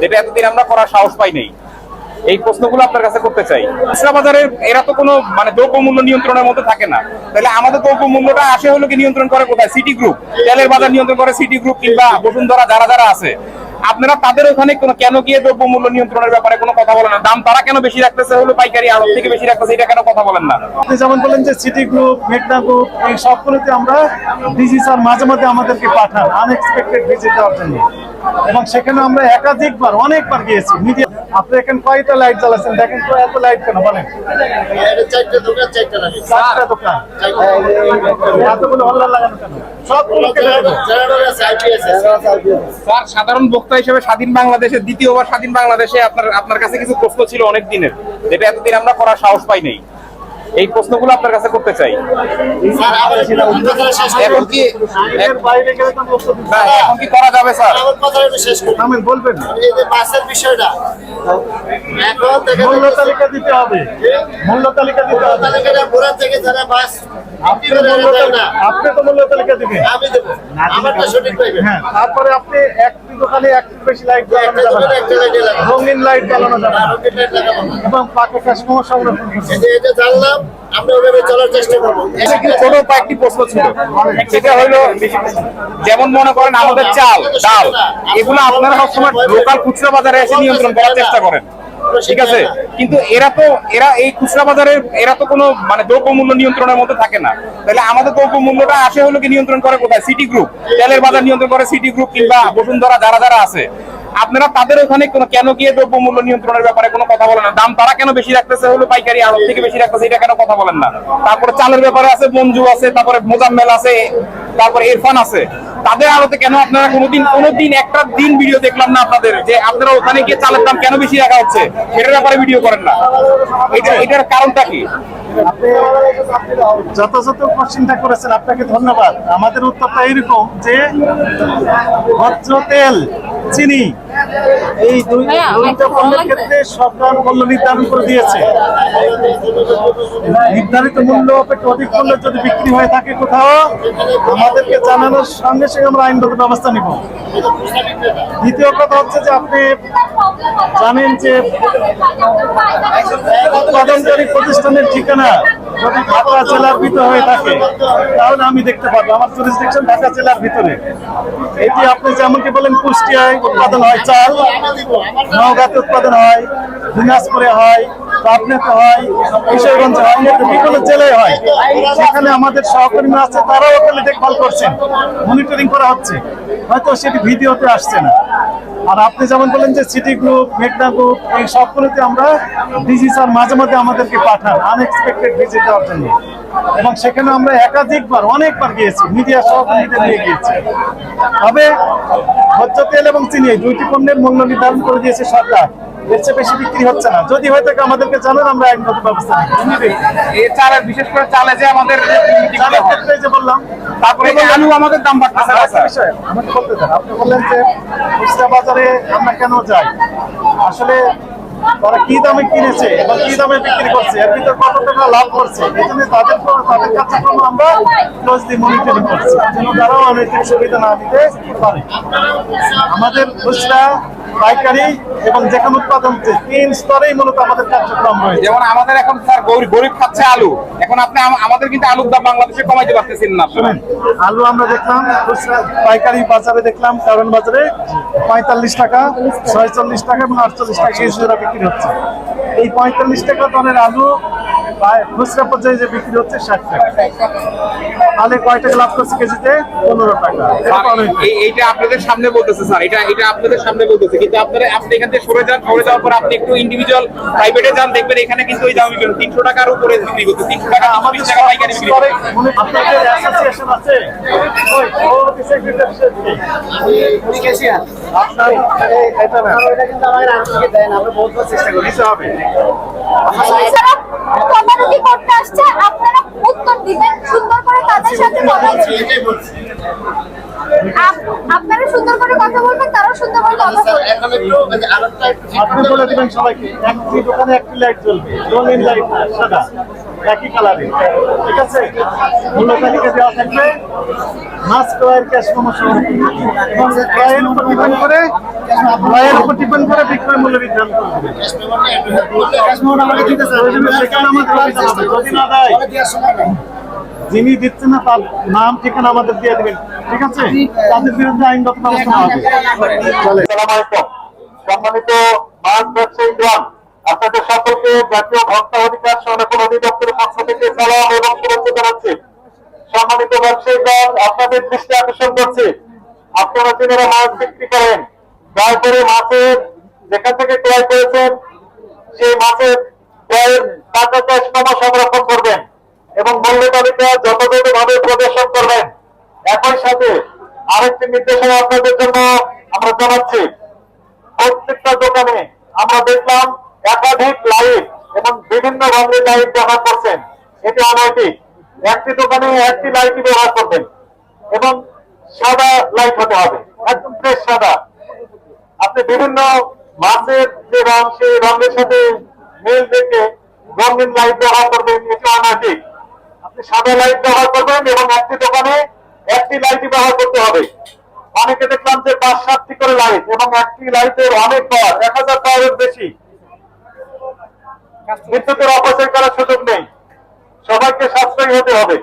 যেটা এতদিন আমরা করার সাহস পাই নাই। এই প্রশ্নগুলো আপনার কাছে করতে চাই। খুচরা বাজারে এরা তো কোনো মানে দ্রব্য মূল্য নিয়ন্ত্রণের মধ্যে থাকে না। তাহলে আমাদের দ্রব্য মূল্যটা আসে হলো কি নিয়ন্ত্রণ করে কোথায়? সিটি গ্রুপ তেলের বাজার নিয়ন্ত্রণ করে সিটি গ্রুপ কিংবা বসুন্ধরা যারা যারা আছে। আপনারা তাদের ওখানে কোনো, কেন গিয়ে দ্রব্য মূল্য নিয়ন্ত্রণের ব্যাপারে কোনো কথা বলেন না? দাম তারা কেন বেশি রাখতেছে হলো? পাইকারি আড়ত থেকে বেশি রাখতেছে, এটা কেন কথা বলেন না? আপনি যেমন বলেন যে সিটি গ্রুপ মেঘনা গ্রুপ এই সবগুলোতে আমরা ডিজি স্যার মাঝে মাঝে আমাদেরকে পাঠান আনএক্সপেক্টেড ভিজিট দেওয়ার জন্য। এবং সেখানে আমরা একাধিকবার অনেকবার গিয়েছি। মিডিয়া আপনি এখানে কয়টা লাইট জ্বালাচ্ছেন দেখেন তো এত লাইট কেন? বলেন। চারটে দোকান চারটা দোকান। এতগুলো হল্লা লাগানো কেন? স্যার সাধারণ বক্তা হিসেবে স্বাধীন বাংলাদেশে দ্বিতীয়বার স্বাধীন বাংলাদেশে আপনার আপনার কাছে কিছু প্রশ্ন ছিল অনেক দিনের যেটা এতদিন আমরা করার সাহস পাই নাই। এই প্রশ্নগুলো আপনার কাছে করতে চাই। এখন কি। এখন করা যাবে স্যার? বলবেন বাসের বিষয়টা। মূল্য তালিকা দিতে হবে। মূল্য তালিকা দিতে হবে। তালিকাটা ঘোরা থেকে যারা বাস আপনি তো মূল্য তালিকা আপনি তো মূল্য তালিকা দিবেন। আমি দেবো। আমারটা সঠিক পাইবে হ্যাঁ তারপরে আপনি একটি দোকানে একটু বেশি লাইট জ্বালানো যাবে না। রঙিন লাইট জ্বালানো যাবে না। না। এবং সংরক্ষণ করতে এটা জানলাম আমরা চলার চেষ্টা করব এসে কিন্তু ছোট কয়েকটি প্রশ্ন ছিল সেটা হলো যেমন মনে করেন আমাদের চাল ডাল এগুলো আপনারা সবসময় লোকাল খুচরা বাজারে এসে নিয়ন্ত্রণ করার চেষ্টা করেন ঠিক আছে কিন্তু এরা তো এরা এই খুচরা বাজারে এরা তো কোনো মানে দ্রব্য মূল্য নিয়ন্ত্রণের মধ্যে থাকে না। তাহলে আমাদের দ্রব্য মূল্যটা আসে হলো কি নিয়ন্ত্রণ করে কোথায়? সিটি গ্রুপ তেলের বাজার নিয়ন্ত্রণ করে সিটি গ্রুপ কিংবা বসুন্ধরা যারা যারা আছে। আপনারা তাদের ওখানে কোনো কেন গিয়ে দ্রব্য মূল্য নিয়ন্ত্রণের ব্যাপারে কোনো কথা বলেন না? দাম তারা কেন বেশি রাখতেছে? হলো পাইকারি আড়ত থেকে বেশি রাখতেছে এটা কেন কথা বলেন না? তারপরে চালের ব্যাপারে আছে মঞ্জু আছে তারপরে মোজাম্মেল আছে তারপরে ইরফান আছে। তাদের আলোতে কেন আপনারা কোনোদিন কোনোদিন একটা দিন ভিডিও দেখলাম না আপনাদের? যে আপনারা ওখানে গিয়ে চালের দাম কেন বেশি রাখা হচ্ছে? সেটার ব্যাপারে ভিডিও করেন না। এটা, এটার কারণটা কি? আপনি যথাযথ কোশ্চিনটা করেছেন, আপনাকে ধন্যবাদ। আমাদের উত্তরটা এরকম যে ভদ্র তেল, চিনি এই দুইটা পণ্যের ক্ষেত্রে সরকার মূল্য নির্ধারণ করে দিয়েছে। নির্ধারিত মূল্য অপেক্ষা অধিক মূল্য যদি বিক্রি হয়ে থাকে কোথাও আমাদেরকে জানানোর সঙ্গে সঙ্গে আমরা আইনগত ব্যবস্থা নিব। দ্বিতীয় কথা হচ্ছে যে আপনি জানেন যে উৎপাদনকারী প্রতিষ্ঠানের ঠিকানা যদি ঢাকা জেলার ভিতরে হয়ে থাকে, তাহলে আমি দেখতে পারব। আমার জুরিসডিকশন ঢাকা জেলার ভিতরে। এটি আপনি যেমনটি বলেন, কুষ্টিয়ায় উৎপাদন হয় চাল, নওগাঁতে উৎপাদন হয়, দিনাজপুরে হয় পাবনাতে হয় কিশোরগঞ্জে হয় বিভিন্ন জেলায় হয়। সেখানে আমাদের সহকর্মী আছে, তারাও ওখানে দেখভাল করছেন মনিটরিং করা হচ্ছে। হয়তো সেটি ভিডিওতে আসছে না। আর আপনি যেমন বলেন যে সিটি গ্রুপ, মেঘনা গ্রুপ, এই সবগুলোতে আমরা ডিজি স্যার মাঝে মাঝে আমাদেরকে পাঠান আনএক্সপেক্টেড ভিজিট দেওয়ার জন্য। এবং সেখানে আমরা একাধিকবার, অনেকবার গিয়েছি, মিডিয়া সহকর্মীদের নিয়ে গিয়েছি। তবে ভোজ্য তেল এবং চিনি দুইটি পণ্যের মূল্য নির্ধারণ করে দিয়েছে সরকার। এর চেয়ে বেশি বিক্রি হচ্ছে না। যদি হয়তো আমাদেরকে জানান আমরা আইনগত ব্যবস্থা নিব এই চালের বিশেষ করে চালে যে আমাদের চালের ক্ষেত্রে যে বললাম তারপরে আলু আমাদের দাম বাড়তেছে না বিষয় আমাকে বলতে দেন আপনি বললেন যে খুচরা বাজারে আমরা কেন যাই? আসলে তারা কি দামে কিনেছে এবং কি দামে বিক্রি করছে? এর ভিতরে কত টাকা লাভ করছে। এই জন্য তাদের তাদের কার্যক্রম আমরা ক্লোজলি মনিটরিং করছি যেন তারাও অনেক সুবিধা না দিতে পারে। আমাদের খুচরা পাইকারি এবং যেখানে উৎপাদন হচ্ছে, তিন স্তরেই মূলত আমাদের কার্যক্রম রয়েছে। যেমন আমাদের এখন স্যার গরিব গরিব খাচ্ছে আলু। এখন আপনি আমাদের কিন্তু আলুর দাম বাংলাদেশে কমাইতে পারতেছেন না শুনেন আলু আমরা দেখলাম পাইকারি বাজারে দেখলাম কারণ বাজারে পঁয়তাল্লিশ টাকা ছয়চল্লিশ টাকা এবং আটচল্লিশ টাকা কেজি বিক্রি হচ্ছে এই পঁয়তাল্লিশ টাকা টনের আলু খুচরা পর্যায়ে যে বিক্রি হচ্ছে ষাট টাকা। তাহলে কয় টাকা লাভ করছে কেজিতে? পনেরো টাকা। এটা এইটা আপনাদের সামনে বলতেছে স্যার। এটা এটা আপনাদের সামনে বলতেছে। কিন্তু আপনারা আপনি এখান থেকে সরে যান সরে যাওয়ার পর আপনি একটু ইন্ডিভিজুয়াল প্রাইভেটে যান দেখবেন এখানে কিন্তু ওই দাম বিক্রি। তিনশো টাকার উপরে বিক্রি করতে তিনশো টাকা আমাদের আমাদের টাকা পাইকারি বিক্রি মনে- আপনাদের অ্যাসোসিয়েশন আছে? ওই সভাপতি সেক্রেটারি আপনার এই- এটা না। নিতে হবে। যারা করতে আসছে? আপনারা উত্তর দিবেন, সুন্দর করে তাদের সাথে কথা আপনারা সুন্দর করে কথা বলবেন, তারাও সুন্দর করে কথা বলবেন। আপনি বলে দিবেন সবাইকে, একটি দোকানে একটি লাইট জ্বলবে, রঙিন লাইট সাদা, একই কালারে ঠিক আছে? মূল্য তালিকা দেওয়া থাকবে। মাছ ক্রয়ের ক্যাশ এবং ক্রয়ের উপর করে ক্রয়ের উপর ডিপেন্ড করে বিক্রয় মূল্য নির্ধারণ যিনি দিচ্ছেন না তার নাম, ঠিকানা আমাদের দিয়ে দেবেন। ঠিক আছে? তাদের বিরুদ্ধে আইনগত ব্যবস্থা হবে। সম্মানিত মাছ ব্যবসায়ীগণ আপনাদের সকলকে জাতীয় ভোক্তা অধিকার সংরক্ষণ অধিদপ্তরের পক্ষ থেকে সালাম এবং শুভেচ্ছা জানাচ্ছি। সম্মানিত ব্যবসায়ীগণ আপনাদের দৃষ্টি আকর্ষণ করছি। আপনারা যারা মাছ বিক্রি করেন দয়া করে মাছের যেখান থেকে ক্রয় করেছেন, সেই মাছের ক্রয়ের টাকা ক্যাশ নামা সংরক্ষণ করবেন এবং মূল্য তালিকা যথাযথভাবে প্রদর্শন করবেন। একই সাথে আরেকটি নির্দেশনা আপনাদের জন্য আমরা জানাচ্ছি। প্রত্যেকটা দোকানে আমরা দেখলাম একাধিক লাইট এবং বিভিন্ন রঙের লাইট ব্যবহার করছেন। এটি অনৈতিক। একটি দোকানে একটি লাইটই ব্যবহার করবেন এবং সাদা লাইট হতে হবে। একদম ফ্রেশ সাদা। আপনি বিভিন্ন মাছের যে রং সেই রঙের সাথে মিল দেখে রঙিন লাইট ব্যবহার করবেন, এটি অনৈতিক আপনি সাদা লাইট ব্যবহার করবেন এবং একটি দোকানে একটি লাইটই ব্যবহার করতে হবে। অনেকে দেখলাম যে পাঁচ সাতটি করে লাইট এবং একটি লাইটের অনেক পাওয়ার, এক হাজার পাওয়ারের বেশি। বিদ্যুতের অপচয় করার সুযোগ নেই। সবাইকে সাশ্রয়ী হতে হবে।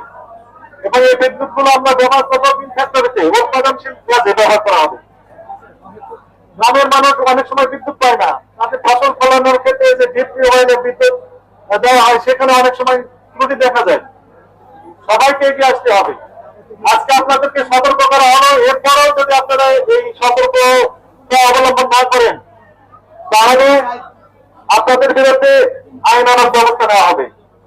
এবং এই বিদ্যুৎ গুলো আমরা ব্যবহার করব উৎপাদনশীল ব্যবহার করা হবে। গ্রামের মানুষ অনেক সময় বিদ্যুৎ পায় না। তাদের ফসল ফলানোর ক্ষেত্রে যে ডিপ ওয়েলে বিদ্যুৎ দেওয়া হয়, সেখানে অনেক সময় ত্রুটি দেখা যায়। সবাইকে এগিয়ে আসতে হবে। আজকে আপনাদেরকে সতর্ক করা হলো। এরপরেও যদি আপনারা এই সতর্ক অবলম্বন না করেন, তাহলে আপনাদের বিরুদ্ধে আইন আনার ব্যবস্থা নেওয়া হবে।